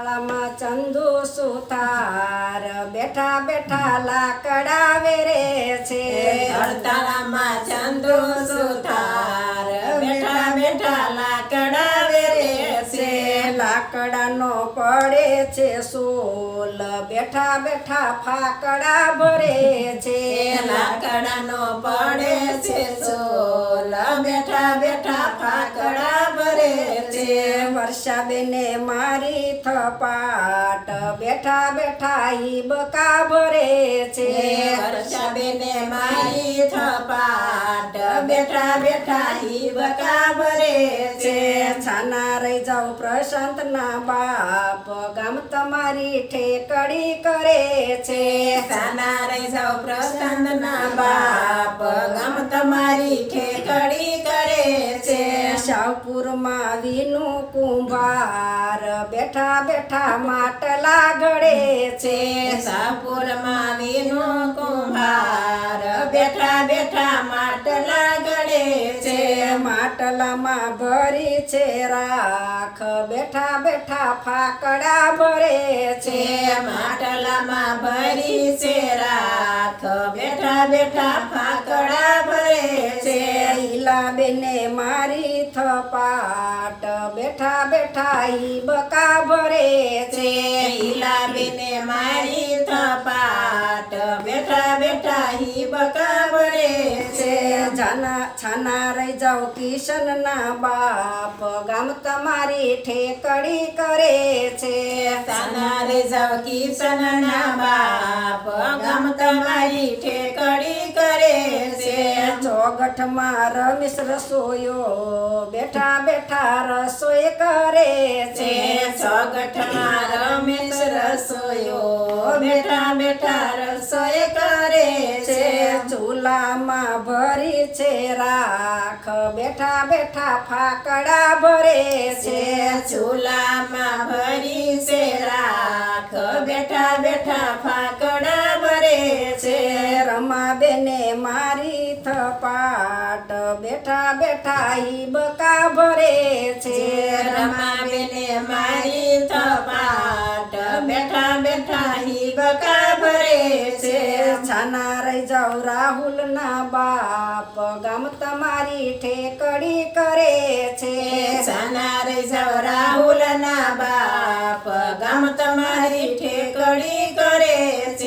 શાળામાં ચંદુ સુથાર. બેઠા બેઠા લાકડા વેરે છે. હડતાળામાં ચંદુ સુથાર. બેઠા બેઠા લાકડા વેરે છે. લાકડાનો પડે છે સોલ. બેઠા બેઠા ફાકડા ભરે છે. લાકડાનો પડે છે સોલ. બેઠા બેઠા ફાકડા છે વર્ષાબેને મારી થપાટ. બેઠા બેઠા ઈ બકા ભરે છે વર્ષાબેને મારી થપાટ. બેઠા બેઠા બકા ભરે છે. છાના રહી જાઉં પ્રશાંત ના બાપ. ગામ તમારી ઠેકડી કરે છે. છાના રહી જાઉં પ્રશાંત ના બાપ. ગામ તમારી ઠેકડી વિનું કુંભાર બેઠા બેઠા માટલા ઘડે છે. સાપુરમાં નું કુંભાર બેઠા બેઠા માટલા ગળે છે. માટલામાં ભરી છે રાખ બેઠા બેઠા ફાકડા ભરે છે. માટલામાં ભરી છે રાખ બેઠા બેઠા ફાકડા ભરે છે. ઈલા બેને મારી થપાટ બેઠા બેઠા ઈ બકા ભરે છે. ઈલાબેને મારી થપાટ બેઠા બેઠા હિબકા ભરે છે. જાના છાના રહી જાઓ કિશન ના બાપ તમારી ઠેકડી કરે છે. સાના રે જાવ કિશનના બાપ ગમ તમારી ઠેકડી કરે છે. ચોગઠમાં રમેશ રસોયો બેઠા બેઠા રસોઈ કરે છે. સગઠમાં રમેશ રસોયો બેઠા બેઠા રસોઈ કરે છે ચૂલામાં ભરી છે રાખ. બેઠા બેઠા ફાકડા ભરે છે. ચૂલામાં ભરી છે રાખ. બેઠા બેઠા ફાકડા ભરે છે. રમા બેને મારી થપાટ. બેઠા બેઠા ઈ બકા ભરે છે. રમાબેને મારી થપાટ નાના રહી જાઉં રાહુલ ના બાપ. ગામ તમારી ઠેકડી કરે છે. નાના રહી જાઉં રાહુલ ના બાપ. ગામ તમારી ઠેકડી કરે છે.